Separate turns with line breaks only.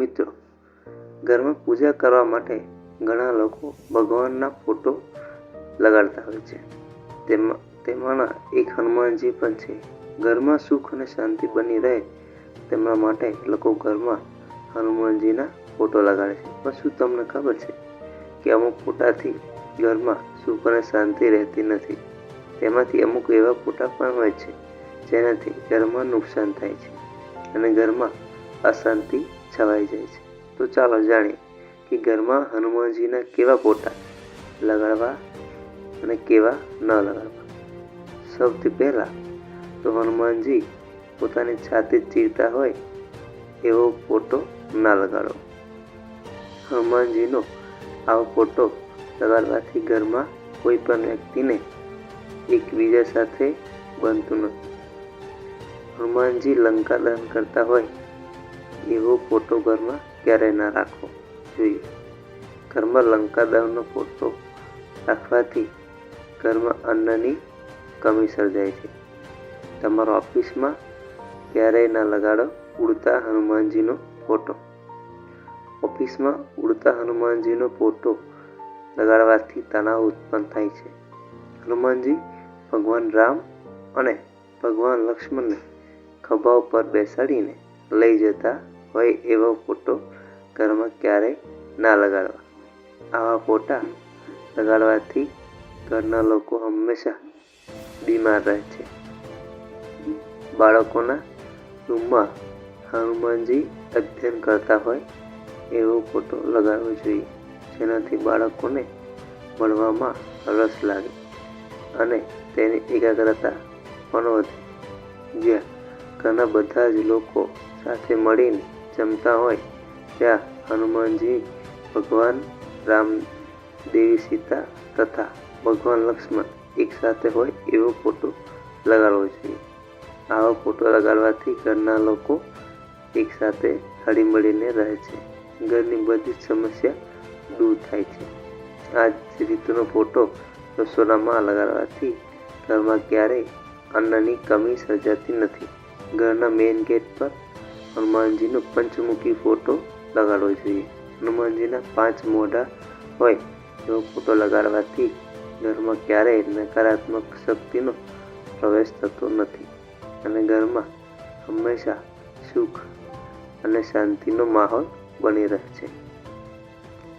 મિત્રો, ઘરમાં પૂજા કરવા માટે ઘણા લોકો ભગવાનના ફોટો લગાડતા હોય છે. તેમાં, તેમાંના એક હનુમાનજી પણ છે. ઘરમાં સુખ અને શાંતિ બની રહે તેમના માટે લોકો ઘરમાં હનુમાનજીના ફોટો લગાડે છે. પણ શું તમને ખબર છે કે અમુક ફોટાથી ઘરમાં સુખ અને શાંતિ રહેતી નથી? તેમાંથી અમુક એવા ફોટા પણ હોય છે જેનાથી ઘરમાં નુકસાન થાય છે અને ઘરમાં અશાંતિ છવાઈ જાય છે. તો ચાલો જાણીએ કે ઘરમાં હનુમાનજીના કેવા ફોટા લગાડવા અને કેવા ન લગાડવા. સૌથી પહેલાં તો હનુમાનજી પોતાની છાતી ચીરતા હોય એવો ફોટો ના લગાડો. હનુમાનજીનો આવો ફોટો લગાડવાથી ઘરમાં કોઈ પણ વ્યક્તિને એકબીજા સાથે બનતું નથી. હનુમાનજી લંકા દહન કરતા હોય એવો ફોટો ઘરમાં ક્યારેય ના રાખવો જોઈએ. ઘરમાં લંકા દહનનો ફોટો રાખવાથી ઘરમાં અન્નની કમી સર્જાય છે. તમારા ઓફિસમાં ક્યારેય ના લગાડો ઉડતા હનુમાનજીનો ફોટો. ઓફિસમાં ઉડતા હનુમાનજીનો ફોટો લગાડવાથી તણાવ ઉત્પન્ન થાય છે. હનુમાનજી ભગવાન રામ અને ભગવાન લક્ષ્મણને ખભા ઉપર બેસાડીને લઈ જતા હોય એવો ફોટો ઘરમાં ક્યારેય ના લગાડવા. આવા ફોટા લગાડવાથી ઘરના લોકો હંમેશા બીમાર રહે છે. બાળકોના રૂમમાં હનુમાનજી અધ્યયન કરતા હોય એવો ફોટો લગાડવો જોઈએ, જેનાથી બાળકોને ભણવામાં રસ લાગે અને તેની એકાગ્રતા પણ વધે. જ્યાં ઘરના બધા જ લોકો સાથે મળીને જમતા હોય ત્યાં હનુમાનજી, ભગવાન, રામ, દેવી સીતા તથા ભગવાન લક્ષ્મણ એક સાથે હોય એવો ફોટો લગાડવો જોઈએ. આવો ફોટો લગાડવાથી ઘરના લોકો એકસાથે હળીમળીને રહે છે. ઘરની બધી જ સમસ્યા દૂર થાય છે. આ જ રીતનો ફોટો રસોડામાં લગાડવાથી ઘરમાં ક્યારેય અન્નની કમી સર્જાતી નથી. ઘરના મેઇન ગેટ પર હનુમાનજીનો પંચમુખી ફોટો લગાડવો જોઈએ. હનુમાનજીના પાંચ મોઢા હોય એવો ફોટો લગાડવાથી ઘરમાં ક્યારેય નકારાત્મક શક્તિનો પ્રવેશ થતો નથી અને ઘરમાં હંમેશા સુખ અને શાંતિનો માહોલ બની રહે છે.